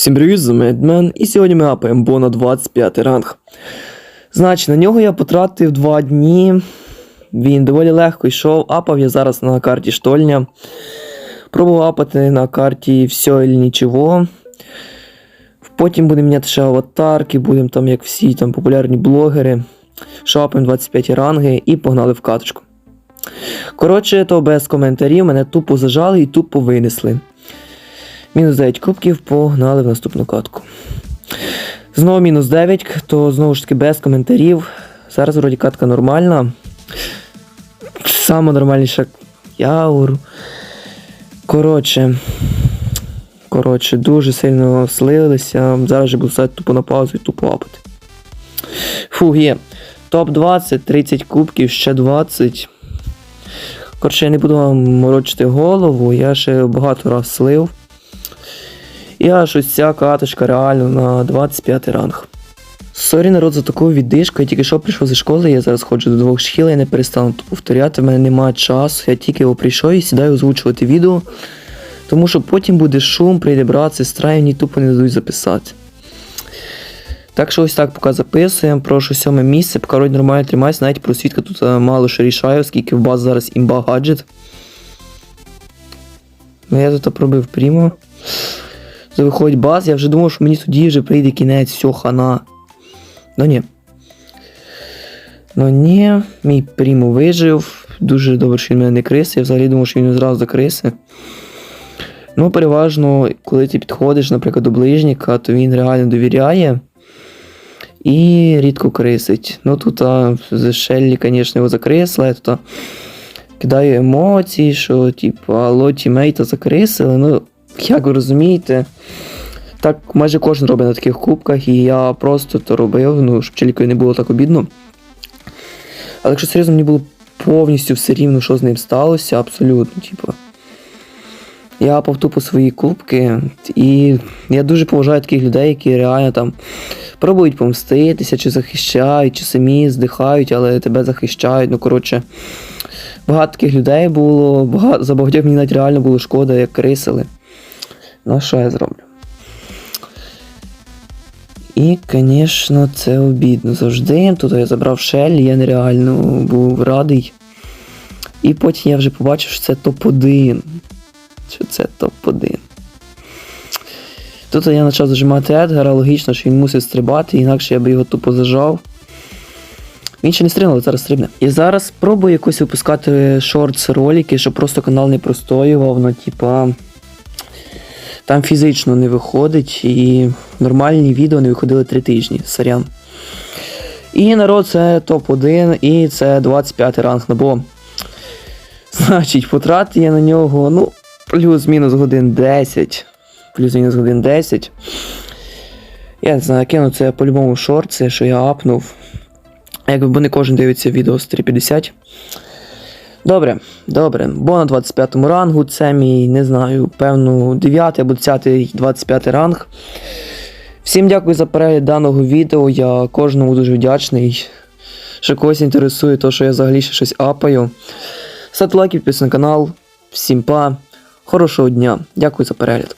Всім привіт, з Медмен, і сьогодні ми апаємо Бо на 25 ранг. Значить, на нього я потратив 2 дні. Він доволі легко йшов. Апав я зараз на карті штольня. Пробував апати на карті все или нічого. Потім будемо міняти ще аватарки, будемо там, як всі там популярні блогери. Шапаємо 25 ранги і погнали в каточку. Коротше, то без коментарів мене тупо зажали і тупо винесли. Мінус 9 кубків, погнали в наступну катку. Знову мінус 9, то знову ж таки без коментарів. Зараз вроді катка нормальна. Саме нормальніша яур. Коротше. Коротше, дуже сильно слилися. Зараз же буду ставити тупо на паузу і тупо апати. Фух, є. Топ-20, 30 кубків, ще 20. Коротше, я не буду вам морочити голову, я ще багато раз слив. І аж ось ця каточка реально на 25 ранг. Сорі, народ, за таку віддишку. Я тільки що прийшов зі школи, я зараз ходжу до двох шкіл, я не перестану тут повторяти, в мене немає часу, я тільки його прийшов і сідаю озвучувати відео. Тому що потім буде шум, прийде брат, сестра, і мені тупо не дадуть записати. Так що ось так поки записуємо. Прошу сьоме місце, поки вроді нормально тримається, навіть просвітка тут е, мало що рішає, оскільки в баз зараз імба гаджет. Ну я тут пробив прямо. Виходить баз, я вже думав, що мені тоді вже прийде кінець, все, хана. Ну ні. Ну ні, мій прімо вижив. Дуже добре, що він мене не криси. Я взагалі думав, що він одразу криси. Ну, переважно, коли ти підходиш, наприклад, до ближника, то він реально довіряє. І рідко крисить. Ну тут а, Шеллі, звісно, його закрисла, тут а, кидаю емоції, що типу, алло, тімейта закрисили. Ну, як ви розумієте, так майже кожен робить на таких кубках, і я просто то робив, ну, щоб челікою не було так обідно. Але якщо серйозно, мені було повністю все рівно, що з ним сталося, абсолютно, типу. Я повтупу свої кубки, і я дуже поважаю таких людей, які реально там пробують помститися, чи захищають, чи самі здихають, але тебе захищають. Ну, коротше, багато таких людей було, багато, за багатьох мені навіть реально було шкода, як крисили. Ну, що я зроблю? І, звісно, це обідно завжди. Тут я забрав шель, я нереально був радий. І потім я вже побачив, що це топ-1. Що це топ-1. Тут я почав зажимати Едгара, логічно, що він мусить стрибати, інакше я би його тупо зажав. Він ще не стрибнув, але зараз стрибне. І зараз спробую якось випускати шортс ролики, щоб просто канал не простоював, ну, типа. Там фізично не виходить, і нормальні відео не виходили 3 тижні, сорян. І народ, це топ-1, і це 25 ранг на бо. Значить, потратив я на нього, ну, плюс-мінус годин 10. Плюс-мінус годин 10. Я не знаю, кину це по-любому шорти, що я апнув. Якби не кожен дивиться відео з 350. Добре, добре. Бо на 25 му рангу це мій, не знаю, певно, 9 або 10 25 ранг. Всім дякую за перегляд даного відео. Я кожному дуже вдячний. Що когось інтересує, то що я взагалі ще щось апаю. Ставте лайки, підписуйтесь на канал. Всім па. Хорошого дня. Дякую за перегляд.